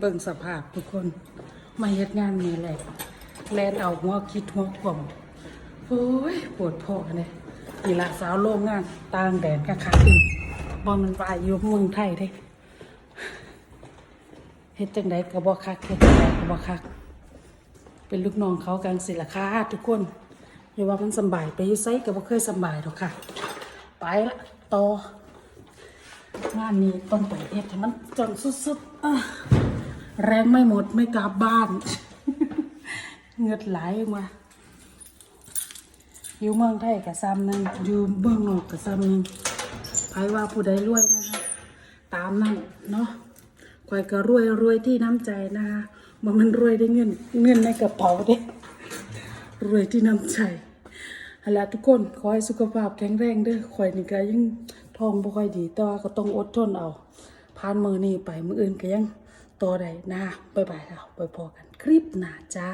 เบิ่งสภาพทุกคน มาเฮ็ดงานนี่แหละแลนเอาหัวคิดหัวกล่อมโอ้ยปวดพอเนี่ยนี่ละสาวโรงงานต่างแดนก็ขาขึ้นบอมันวายอยู่เมืองไทยเด้เฮ็ดจังไดก็บ่คักเฮ็ดจังไดก็บ่คัก เป็นลูกน้องเขากันสิละค่ะทุกคนอย่าว่ามันสบายไปอยู่ไสก็บ่เคยสบายหรอกค่ะ ไปละต่องานนี้ต้องไปเฮ็ดให้มันจนสุดๆอะ แรงไม่หมดไม่กลับบ้าน เงือดไหลมาอยู่เมืองไทยกับซ้ำหนึงอยู่เมืองนอกกับซ้ำหนึงใครว่าผู้ใดรวยนะคะตามนั่นเนาะคอยก็รวยรวยที่น้ำใจนะคะบ่มันรวยได้เงินเงินในกระเป๋าเด้รวยที่น้ำใจเอาล่ะทุกคนขอให้สุขภาพแข็งแรงด้อข่อยนี่ก็ยังท้องบ่ค่อยดีแต่ว่าก็ต้องอดทนเอาผ่านมือนี้ไปมืออื่นก็ยัง ตัวใดหนะบ๊ายบายค่ะไปพอกันคลิปหน้าจ้า